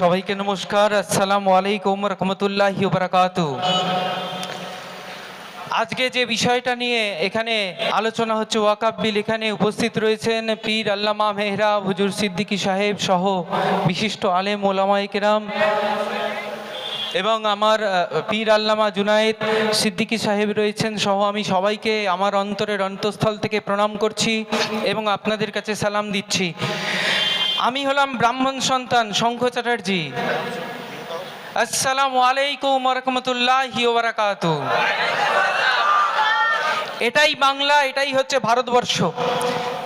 সবাইকে নমস্কার, আসসালামু আলাইকুম রহমতুল্লাহি বারাকাতু আজকে যে বিষয়টা নিয়ে এখানে আলোচনা হচ্ছে, ওয়াকাব বিল এখানে উপস্থিত রয়েছেন পীর আল্লামা মেহরা, হুজুর সিদ্দিকী সাহেব সহ বিশিষ্ট আলেম ওলামাই কেরাম এবং আমার পীর আল্লামা জুনায়েদ সিদ্দিকী সাহেব রয়েছেন সহ। আমি সবাইকে আমার অন্তরের অন্তঃস্থল থেকে প্রণাম করছি এবং আপনাদের কাছে সালাম দিচ্ছি। আমি হলাম ব্রাহ্মণ সন্তান শঙ্খ চ্যাটার্জি। আসসালামু আলাইকুম রহমতুল্লাহি বারাকাতু। এটাই বাংলা, এটাই হচ্ছে ভারতবর্ষ।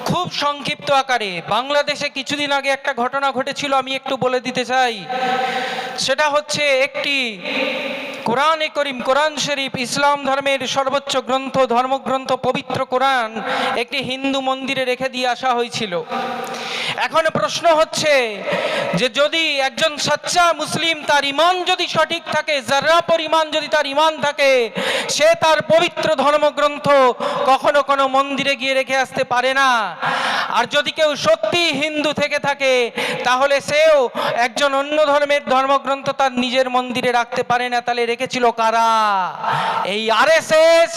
খুব সংক্ষিপ্ত আকারে। বাংলাদেশে কিছুদিন আগে একটা ঘটনা ঘটেছিল, আমি একটু বলে দিতে চাই। সেটা হচ্ছে একটি কোরআনে করিম, কোরআন শরীফ, ইসলাম ধর্মের সর্বোচ্চ গ্রন্থ, ধর্মগ্রন্থ, পবিত্র কোরআন একটি হিন্দু মন্দিরে রেখে দিয়ে আসা হয়েছিল। এখন প্রশ্ন হচ্ছে যে যদি একজন সচ্চা মুসলিম, তার ইমান যদি সঠিক থাকে, যারা পরিমাণ যদি তার ইমান থাকে, সে তার পবিত্র ধর্মগ্রন্থ কখনো কোনো মন্দিরে গিয়ে রেখে আসতে পারে না। আর যদি কেউ সত্যি হিন্দু থেকে থাকে, তাহলে সেও একজন অন্য ধর্মের ধর্মগ্রন্থ তার নিজের মন্দিরে রাখতে পারে না, তাহলে রেখেছিল কারা? এই আরএসএস,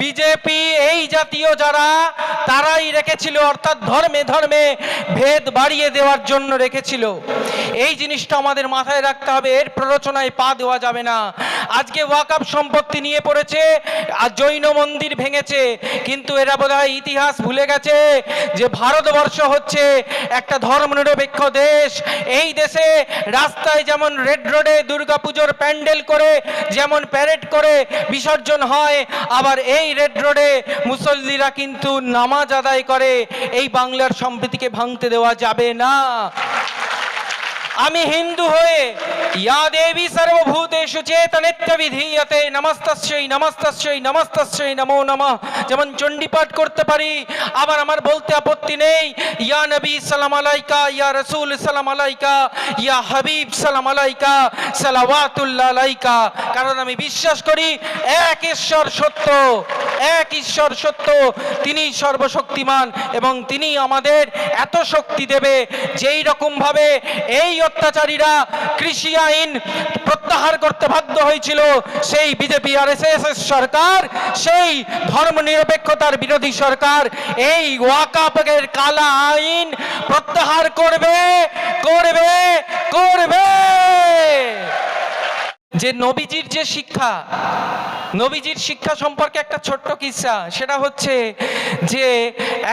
বিজেপি, এই জাতীয় যারা, তারাই রেখেছিল, অর্থাৎ ধর্মে ধর্মে ভেদ বাড়িয়ে দেওয়ার জন্য রেখেছিল। এই জিনিসটা আমাদের মাথায় রাখতে হবে, এর প্ররোচনায় পা দেওয়া যাবে না। আজকে ওয়াকাপ সম্পত্তি নিয়ে পড়েছে, আর জৈন মন্দির ভেঙেছে, কিন্তু এরা বোধহয় ইতিহাস ভুলে গেছে যে ভারতবর্ষ হচ্ছে একটা ধর্মনিরপেক্ষ দেশ। এই দেশে রাস্তায় যেমন রেড রোডে দুর্গাপুজোর প্যান্ডেল করে, যেমন প্যারেড করে বিসর্জন হয়, আবার এই রেড রোডে মুসল্লিরা কিন্তু নামাজ আদায় করে। এই বাংলার সম্প্রীতিকে ভাঙতে দেওয়া যাবে না। আমি হিন্দু হয়ে ইয়া দেবী সর্বভূতেষু চেতনিত্য বিধীয়তে নমস্তস্যই নমস্তস্যই নমস্তস্যই নমো নমঃ। যেমন চণ্ডীপাঠ করতে পারি, আবার আমার বলতে আপত্তি নেই, ইয়া নবী সালাম আলাইকা ইয়া রসুল সালাম আলাইকা ইয়া হাবিব সালাম আলাইকা সালাওয়াতুল্লাহ আলাইকা। কারণ আমি বিশ্বাস করি, এক ঈশ্বর সত্য, এক ঈশ্বর সত্য তিনি সর্বশক্তিমান এবং তিনি আমাদের এত শক্তি দেবে, যেই রকম ভাবে এই অত্যাচারীরা কৃষি আইন প্রত্যাহার করতে বাধ্য হয়েছিল। সেই বিজেপি আর সরকার, সেই ধর্মনিরপেক্ষতার বিরোধী সরকার, এই ওয়াকাপের কালা আইন প্রত্যাহার করবে করবে করবে। যে নবীজির যে শিক্ষা, নবীজির শিক্ষা সম্পর্কে একটা ছোট্ট কিসসা সেটা হচ্ছে যে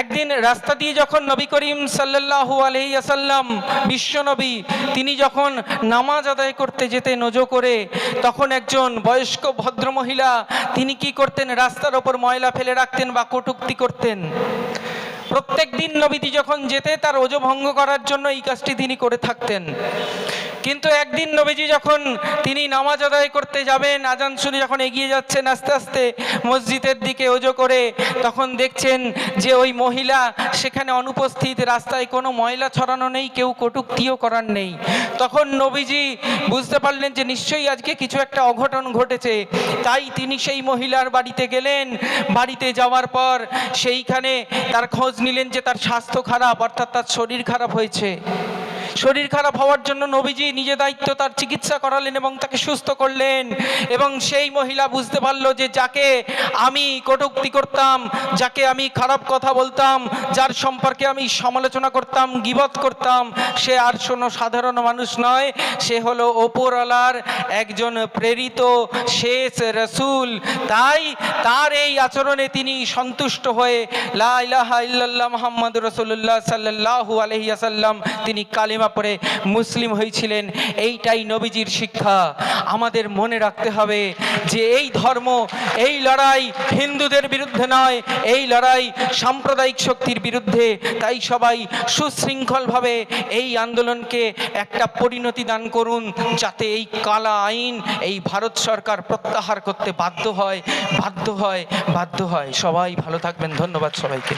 একদিন রাস্তা দিয়ে যখন নবী করিম সাল্লাল্লাহু আলাইহি আসাল্লাম বিশ্বনবী তিনি যখন নামাজ আদায় করতে যেতে নজো করে, তখন একজন বয়স্ক ভদ্রমহিলা, তিনি কি করতেন? রাস্তার ওপর ময়লা ফেলে রাখতেন বা কটুক্তি করতেন। প্রত্যেক দিন নবীজি যখন যেতে, তার ওজো ভঙ্গ করার জন্য এই কাজটি তিনি করে থাকতেন। কিন্তু একদিন নবীজি যখন তিনি নামাজ আদায় করতে যাবেন, আজান শুনে যখন এগিয়ে যাচ্ছেন আস্তে আস্তে মসজিদের দিকে ওজো করে, তখন দেখছেন যে ওই মহিলা সেখানে অনুপস্থিত, রাস্তায় কোনো ময়লা ছড়ানো নেই, কেউ কটুক্তিও করার নেই। তখন নবীজি বুঝতে পারলেন যে নিশ্চয়ই আজকে কিছু একটা অঘটন ঘটেছে। তাই তিনি সেই মহিলার বাড়িতে গেলেন। বাড়িতে যাওয়ার পর সেইখানে তার খোঁজ নিলেন যে তার স্বাস্থ্য খারাপ, অর্থাৎ তার শরীর খারাপ হয়েছে। শরীর খারাপ হওয়ার জন্য নবীজি নিজে দায়িত্ব তার চিকিৎসা করালেন এবং তাকে সুস্থ করলেন। এবং সেই মহিলা বুঝতে পারল যে যাকে আমি কটুক্তি করতাম, যাকে আমি খারাপ কথা বলতাম, যার সম্পর্কে আমি সমালোচনা করতাম, গিবত করতাম, সে আর শোনো সাধারণ মানুষ নয়। সে হলো ওপরওয়ালার একজন প্রেরিত শেষ রসুল। তাই তার এই আচরণে তিনি সন্তুষ্ট হয়ে লা ইলাহা ইল্লাল্লাহ মুহাম্মদ রসুল্লাহ আলাইহি আসাল্লাম তিনি কালিমা পড়ে মুসলিম হয়েছিলেন এইটাই নবীজির শিক্ষা। আমাদের মনে রাখতে হবে যে এই ধর্ম, এই লড়াই হিন্দুদের বিরুদ্ধে নয়, এই লড়াই সাম্প্রদায়িক শক্তির বিরুদ্ধে। তাই সবাই সুশৃঙ্খলভাবে এই আন্দোলনকে একটা পরিণতি দান করুন, যাতে এই কালা আইন, এই ভারত সরকার প্রত্যাহার করতে বাধ্য হয় বাধ্য হয় বাধ্য হয়। সবাই ভালো থাকবেন। ধন্যবাদ সবাইকে।